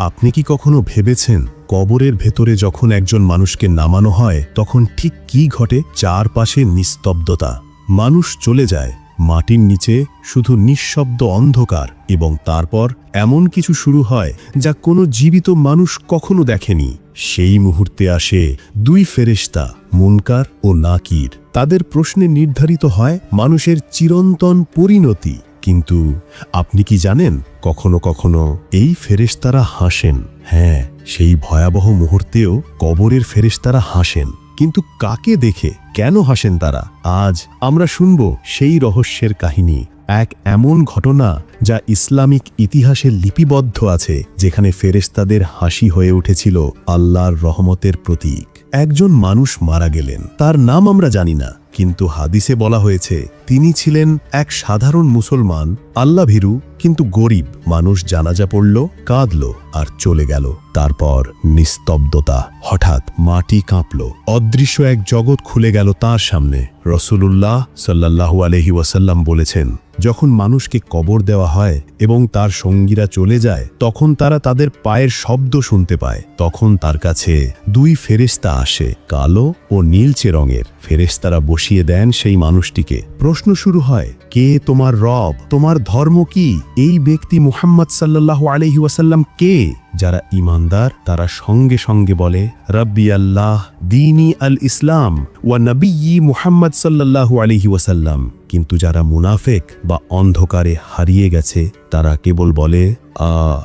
আপনি কি কখনো ভেবেছেন কবরের ভেতরে যখন একজন মানুষকে নামানো হয়, তখন ঠিক কি ঘটে? চারপাশে নিস্তব্ধতা। মানুষ চলে যায়। মাটির নিচে শুধু নিঃশব্দ অন্ধকার এবং তারপর এমন কিছু শুরু হয় যা কোনো জীবিত মানুষ কখনো দেখেনি। সেই মুহূর্তে আসে দুই ফেরেশতা, মুনকার ও নাকির। তাদের প্রশ্নে নির্ধারিত হয়, মানুষের চিরন্তন পরিণতি। কিন্তু আপনি কি জানেন কখনো কখনো এই ফেরেশতারা হাসেন? হ্যাঁ সেই ভয়াবহ মুহূর্তেও কবরের ফেরেশতারা হাসেন। কিন্তু কাকে দেখে, কেন হাসেন তারা? আজ আমরা শুনব সেই রহস্যের কাহিনী। এক এমন ঘটনা যা ইসলামিক ইতিহাসে লিপিবদ্ধ আছে, যেখানে ফেরেশতাদের হাসি হয়ে উঠেছিল আল্লাহর রহমতের প্রতীক। একজন মানুষ মারা গেলেন। তার নাম আমরা জানি না। কিন্তু হাদিসে বলা হয়েছে, তিনি ছিলেন এক সাধারণ মুসলমান আল্লাভীরু কিন্তু গরিব, মানুষ জানাজা পড়ল, কাঁদল আর চলে গেল। তারপর নিস্তব্ধতা, হঠাৎ মাটি কাঁপল। অদৃশ্য এক জগৎ খুলে গেল তার সামনে। রসুলুল্লাহ সাল্লাহু আলহি ওয়াসাল্লাম বলেছেন যখন মানুষকে কবর দেওয়া হয় এবং তার সঙ্গীরা চলে যায়, তখন তারা তাদের পায়ের শব্দ শুনতে পায়। তখন তার কাছে দুই ফেরেস্তা আসে, কালো ও নীলচে রঙের। ফেরেস্তারা বসিয়ে দেন সেই মানুষটিকে। প্রশ্ন শুরু হয়, কে তোমার রব? তোমার ধর্ম কি? এই ব্যক্তি মুহাম্মদ সাল্লাহ আলহিউসাল্লাম কে? যারা ইমানদার তারা সঙ্গে সঙ্গে বলে, রব্বি আল্লাহ, দিনী আল ইসলাম ওয়া নবী মুহাম্মদ সাল্লাল্লাহু আলহি ওয়াসাল্লাম। কিন্তু যারা মুনাফেক বা অন্ধকারে হারিয়ে গেছে, তারা কেবল বলে, আ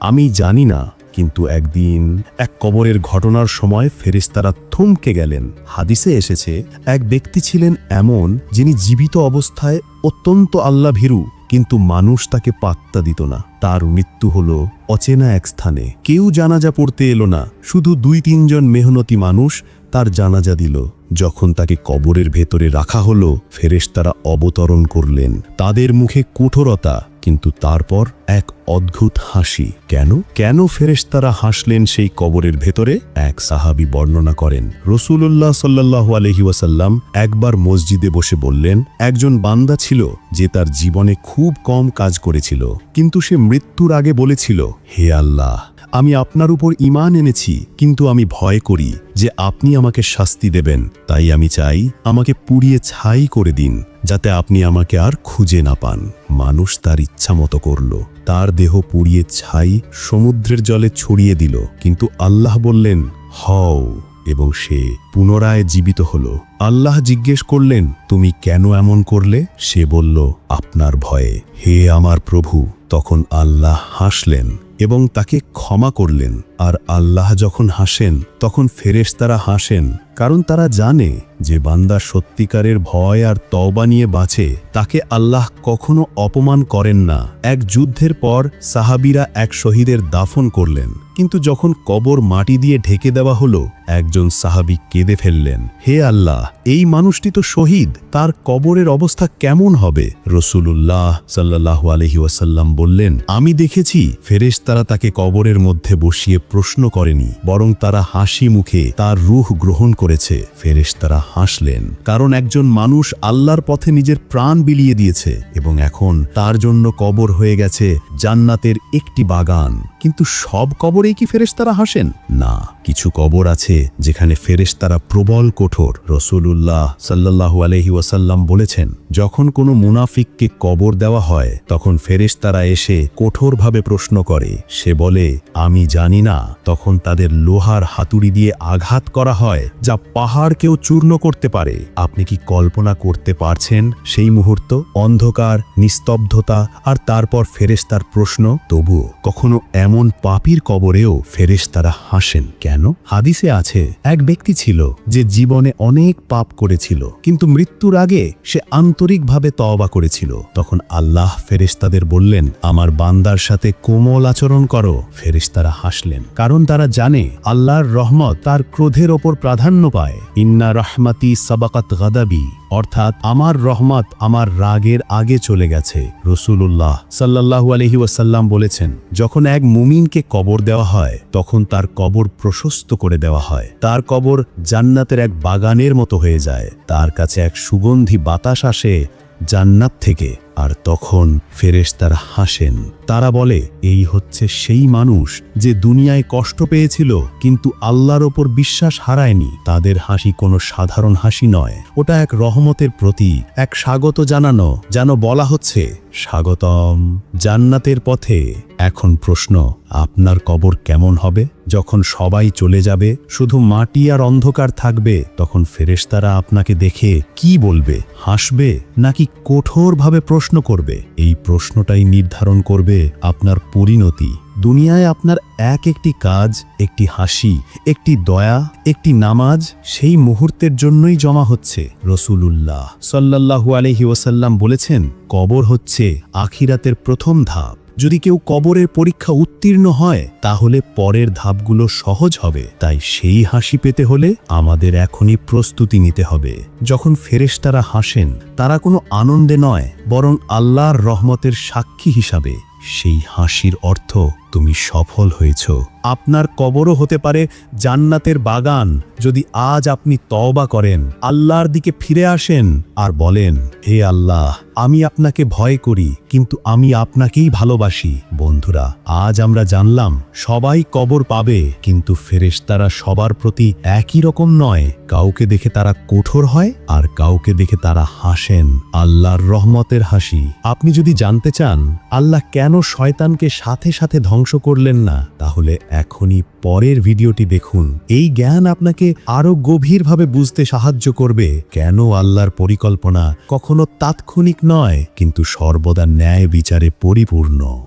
আমি জানি না। কিন্তু একদিন এক কবরের ঘটনার সময় ফেরেশতারা থমকে গেলেন। হাদিসে এসেছে, এক ব্যক্তি ছিলেন এমন যিনি জীবিত অবস্থায় অত্যন্ত আল্লাহ ভীরু কিন্তু মানুষ তাকে পাত্তা দিত না। তার মৃত্যু হল অচেনা এক স্থানে। কেউ জানাজা পড়তে এলো না। শুধু দুই তিনজন মেহনতি মানুষ তার জানাজা দিল। যখন তাকে কবরের ভেতরে রাখা হলো, ফেরেশতারা অবতরণ করলেন। তাদের মুখে কঠোরতা কিন্তু তারপর এক অদ্ভুত হাসি। কেন? কেন ফেরেশতারা হাসলেন সেই কবরের ভেতরে? এক সাহাবি বর্ণনা করেন রসুল্লাহ সাল্লাহ আলহি ওয়াসাল্লাম একবার মসজিদে বসে বললেন, একজন বান্দা ছিল যে তার জীবনে খুব কম কাজ করেছিল, কিন্তু সে মৃত্যুর আগে বলেছিল, হে আল্লাহ, আমি আপনার উপর ইমান এনেছি, কিন্তু আমি ভয় করি যে আপনি আমাকে শাস্তি দেবেন, তাই আমি চাই আমাকে পুড়িয়ে ছাই করে দিন যাতে আপনি আমাকে আর খুঁজে না পান। মানুষ তার ইচ্ছা মতো করল। তার দেহ পুড়িয়ে ছাই সমুদ্রের জলে ছড়িয়ে দিল। কিন্তু আল্লাহ বললেন, হও। এবং সে পুনরায় জীবিত হল। আল্লাহ জিজ্ঞেস করলেন, তুমি কেন এমন করলে? সে বলল, আপনার ভয়ে। হে আমার প্রভু তখন আল্লাহ হাসলেন এবং তাকে ক্ষমা করলেন। আর আল্লাহ যখন হাসেন, তখন ফেরেশতারা হাসেন, কারণ তারা জানে যে বান্দা সত্যিকারের ভয় আর তওবা নিয়ে বাঁচে, তাকে আল্লাহ কখনো অপমান করেন না। এক যুদ্ধের পর সাহাবিরা এক শহীদের দাফন করলেন, কিন্তু যখন কবর মাটি দিয়ে ঢেকে দেওয়া হলো, একজন সাহাবি কেঁদে ফেললেন, হে আল্লাহ, এই মানুষটি তো শহীদ, তার কবরের অবস্থা কেমন হবে? রসুলুল্লাহ সাল্লাহ আলহি ওয়াসাল্লাম বললেন, আমি দেখেছি, ফেরেশতারা তাকে কবরের মধ্যে বসিয়ে প্রশ্ন করেনি, বরং তারা হাসি মুখে তার রুহ গ্রহণ করেছে। ফেরেশতারা হাসলেন, কারণ একজন মানুষ আল্লাহর পথে নিজের প্রাণ বিলিয়ে দিয়েছে, এবং এখন তার জন্য কবর হয়ে গেছে জান্নাতের একটি বাগান। কিন্তু সব কবরেই কি ফেরেশতারা হাসেন? না, কিছু কবর আছে যেখানে ফেরেশতারা প্রবল কঠোর। রসুলুল্লাহ সাল্লাহু আলহি ওয়াসাল্লাম বলেছেন, যখন কোনো মুনাফিককে কবর দেওয়া হয়, তখন ফেরেশতারা এসে কঠোরভাবে প্রশ্ন করে। সে বলে, আমি জানি না। তখন তাদের লোহার হাতুড়ি দিয়ে আঘাত করা হয়, যা পাহাড়কেও চূর্ণ করতে পারে। আপনি কি কল্পনা করতে পারছেন সেই মুহূর্ত? অন্ধকার, নিস্তব্ধতা, আর তারপর ফেরেশতার প্রশ্ন? তবুও কখনো এমন পাপির কবরেও ফেরেশতারা হাসেন কেন? হাদিসে আছে, এক ব্যক্তি ছিল যে জীবনে অনেক পাপ করেছিল, কিন্তু মৃত্যুর আগে সে আন্তরিকভাবে তওবা করেছিল। তখন আল্লাহ ফেরেশতাদের বললেন আমার বান্দার সাথে কোমল আচরণ করো, ফেরেশতারা হাসলেন। কারণ তারা জানে, আল্লাহর রহমত তার ক্রোধের ওপর প্রাধান্য পায়। ইন্না রহমাতি সাবাকাত গাদাবি, অর্থাৎ আমার রহমত আমার রাগের আগে চলে গেছে। রসুল্লাহ সাল্লাহু আলহি ওয়াসাল্লাম বলেছেন, যখন এক মুমিনকে কবর দেওয়া হয়, তখন তার কবর প্রশস্ত করে দেওয়া হয়। তার কবর জান্নাতের এক বাগানের মতো হয়ে যায়। তার কাছে এক সুগন্ধি বাতাস আসে জান্নাত থেকে। আর তখন ফেরেশতারা হাসেন। তারা বলে, এই হচ্ছে সেই মানুষ যে দুনিয়ায় কষ্ট পেয়েছিল, কিন্তু আল্লাহর ওপর বিশ্বাস হারায়নি। তাদের হাসি কোনো সাধারণ হাসি নয়। ওটা এক রহমতের প্রতি এক স্বাগত জানানো, যেন বলা হচ্ছে, স্বাগতম জান্নাতের পথে। এখন প্রশ্ন, আপনার কবর কেমন হবে? যখন সবাই চলে যাবে, শুধু মাটি আর অন্ধকার থাকবে, তখন ফেরেশতারা আপনাকে দেখে কি বলবে? হাসবে? নাকি কঠোরভাবে প্রশ্ন করবে, এই প্রশ্নটাই নির্ধারণ করবে আপনার পরিণতি। দুনিয়ায় আপনার এক একটি কাজ, একটি হাসি, একটি দয়া, একটি নামাজ সেই মুহূর্তের জন্যই জমা হচ্ছে। রসুলুল্লাহ সাল্লাহু আলহি ওসাল্লাম বলেছেন, কবর হচ্ছে আখিরাতের প্রথম ধাপ। যদি কেউ কবরের পরীক্ষা উত্তীর্ণ হয়, তাহলে পরের ধাপগুলো সহজ হবে। তাই সেই হাসি পেতে হলে আমাদের এখনই প্রস্তুতি নিতে হবে। যখন ফেরেশতারা হাসেন, তারা কোনো আনন্দে নয়, বরং আল্লাহর রহমতের সাক্ষী হিসাবে। সেই হাসির অর্থ তুমি সফল হয়েছ। আপনার কবরও হতে পারে জান্নাতের বাগান। যদি আজ আপনি তওবা করেন, আল্লাহর দিকে ফিরে আসেন আর বলেন, হে আল্লাহ, আমি আপনাকে ভয় করি, কিন্তু আমি আপনাকেই ভালোবাসি। বন্ধুরা, আজ আমরা জানলাম, সবাই কবর পাবে, কিন্তু ফেরেশতারা সবার প্রতি একই রকম নয়। কাউকে দেখে তারা কঠোর হয় আর কাউকে দেখে তারা হাসেন। আল্লাহর রহমতের হাসি। আপনি যদি জানতে চান, আল্লাহ কেন শয়তানকে সাথে সাথে ধ্বংস করলেন না, তাহলে এখনই পরের ভিডিওটি দেখুন। এই জ্ঞান আপনাকে আরও গভীরভাবে বুঝতে সাহায্য করবে, কেন আল্লাহর পরিকল্পনা কখনো তাৎক্ষণিক নয়, কিন্তু সর্বদা ন্যায় বিচারে পরিপূর্ণ।